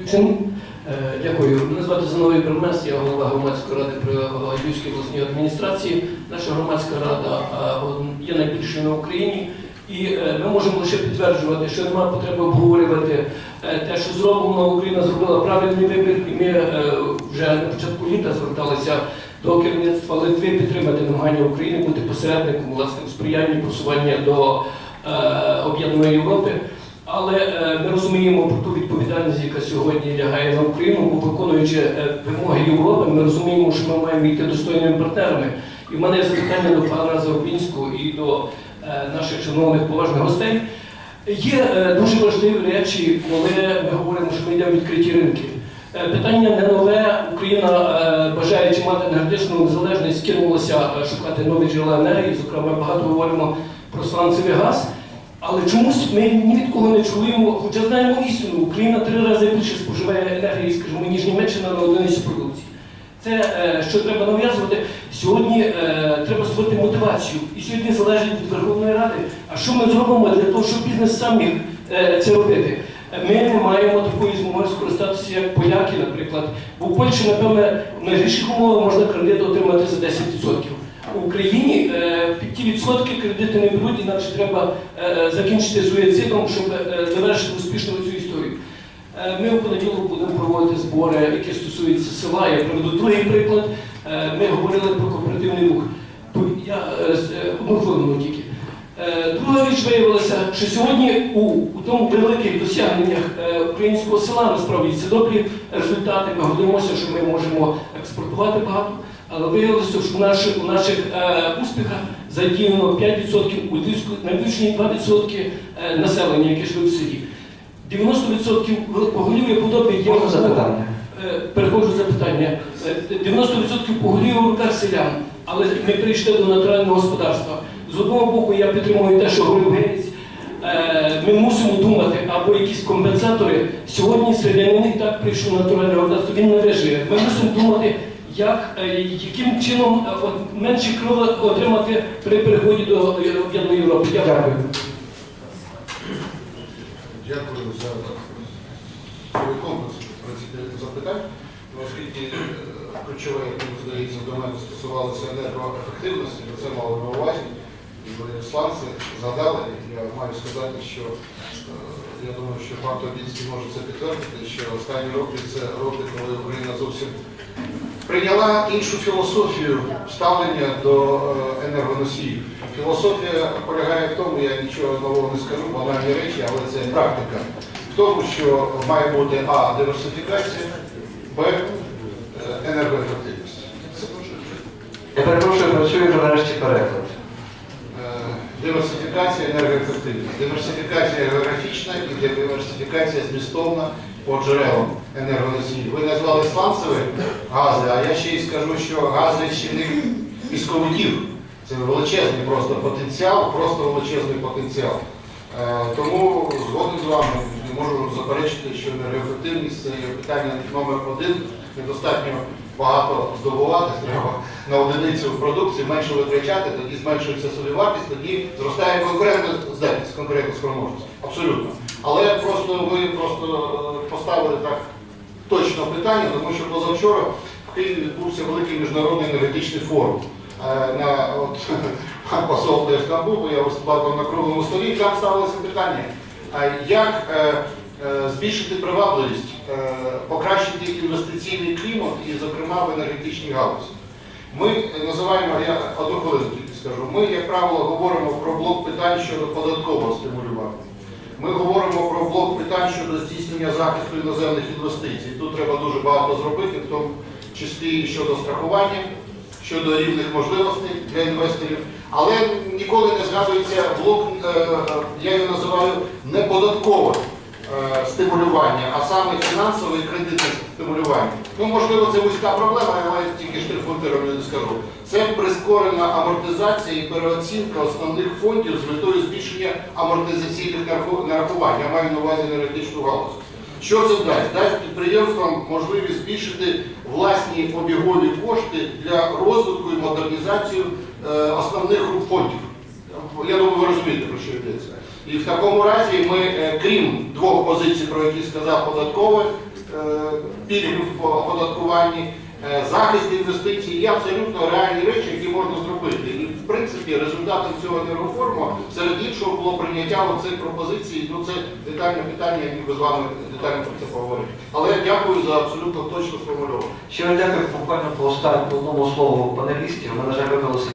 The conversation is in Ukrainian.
Включений. Е, Дякую. Мене звати Зиновій Бермес, я голова громадської ради при Львівській обласній адміністрації. Наша громадська рада е, є найбільшою на Україні. І е, ми можемо лише підтверджувати, що немає потреби обговорювати е, те, що зроблено. Україна зробила правильний вибір, і ми вже на початку літа зверталися до керівництва Литви підтримати намагання України бути посередником власне у сприянні просування до об'єднаної Європи. Але е, ми розуміємо про ту відповідальність, яка сьогодні лягає на Україну, бо виконуючи е, вимоги Європи, ми розуміємо, що ми маємо йти достойними партнерами. І в мене є запитання до пана Заробінського і до е, наших шановних поважних гостей. Є дуже важливі речі, коли ми говоримо, що ми йдемо відкриті ринки. Питання не нове. Україна, бажаючи мати енергетичну незалежність, кинулася шукати нові джерела енергії. Зокрема, багато говоримо про сланцевий газ. Але чомусь ми ні від кого не чуємо, хоча знаємо істину, Україна три рази більше споживає енергії, скажімо, ніж Німеччина на одиницю продукції. Це е, що треба нав'язувати. Сьогодні е, треба створити мотивацію. І сьогодні залежить від Верховної Ради. А що ми зробимо для того, щоб бізнес сам е, це робити? Ми не маємо такої змоги скористатися, як поляки, наприклад. Бо в Польщі, напевне, в найгірших умовах можна кредит отримати за 10%. В Україні е, ті відсотки кредити не беруть, інакше треба е, закінчити суїцидом, щоб е, завершити успішно цю історію. Е, Ми у понеділок будемо проводити збори, які стосуються села. Я приведу другий приклад. Е, Ми говорили про кооперативний рух. Я е, е, одну хвилину тільки. Річ виявилася, що сьогодні у, у тому великих досягненнях е, українського села насправді це добрі результати. Ми гордимося, що ми можемо експортувати багато. Але виявилося, що в наших, у наших е, успіхах задіяно 5%, у Львівську 2% е, населення, яке живе в селі. 90% поголів'я подоби є Можна запитання? Е, Переходжу запитання. Е, 90% поголів'я в руках селян, але ми прийшли до натурального господарства. З одного боку, я підтримую те, що говорив Гець. Е, Ми мусимо думати або якісь компенсатори. Сьогодні селянин так прийшов на натуральне господарство, він не виживе. Ми мусимо думати, як, е, яким чином е, от, крови отримати при переході до об'єднаної Європи. Дякую. Дякую. За комплекс запитань. Ну, Оскільки ключове, як мені здається, до мене стосувалося енергоефективності, то це мало на увазі. І ви сланці згадали, я маю сказати, що е, я думаю, що пан Тобінський може це підтвердити, що останні роки це роки, коли Україна зовсім прийняла іншу філософію ставлення до е, енергоносіїв. Філософія полягає в тому, я нічого нового не скажу, банальні речі, але це практика. В тому, що має бути А. Диверсифікація, Б. Енергоефективність. Я перепрошую, працює вже нарешті переклад. Диверсифікація, енергоефективність. Диверсифікація географічна і диверсифікація змістовна по джерелам енергоносії. Ви назвали сланцеві гази, а я ще й скажу, що гази чинних місковиків. Це величезний просто потенціал, просто величезний потенціал. Е, Тому згоден з вами не можу заперечити, що енергоефективність це є питання номер один. Недостатньо багато здобувати, треба на одиницю продукції менше витрачати, тоді зменшується собівартість, тоді зростає конкурентна здатність, конкурентна спроможність. Абсолютно. Але просто ви просто е, поставили так точно питання, тому що позавчора в Києві відбувся великий міжнародний енергетичний форум. Е, На от посол бо я виступав на круглому столі, там ставилося питання, як е, е, збільшити привабливість, покращити інвестиційний клімат і, зокрема, в енергетичній галузі. Ми називаємо, я одну хвилину скажу, ми, як правило, говоримо про блок питань щодо податкового стимулювання. Ми говоримо про блок питань щодо здійснення захисту іноземних інвестицій. Тут треба дуже багато зробити, в тому числі щодо страхування, щодо рівних можливостей для інвесторів. Але ніколи не згадується блок, е, е, я його називаю неподаткове е, стимулювання, а саме фінансове і кредитне стимулювання. Ну, можливо, це вузька проблема, але тільки штрихфунтером не скажу. Це прискорена амортизація і переоцінка основних фондів з метою збільшення амортизаційних нарахувань. Я маю на увазі енергетичну галузь. Що це дасть? Дасть підприємствам можливість збільшити власні обігові кошти для розвитку і модернізацію е, основних груп фондів. Я думаю, ви розумієте, про що йдеться. І в такому разі ми, е, крім двох позицій, про які сказав податкове е, в оподаткуванні, захист інвестицій є абсолютно реальні речі, які можна зробити. Принципі результатом цього енергофоруму серед іншого було прийняття оцих пропозицій. Ну це детальне питання, які ми з вами детально про це поговоримо. Але я дякую за абсолютно точно Ще раз дякую буквально по останньому слову панелістів. Ми, на жаль, виконали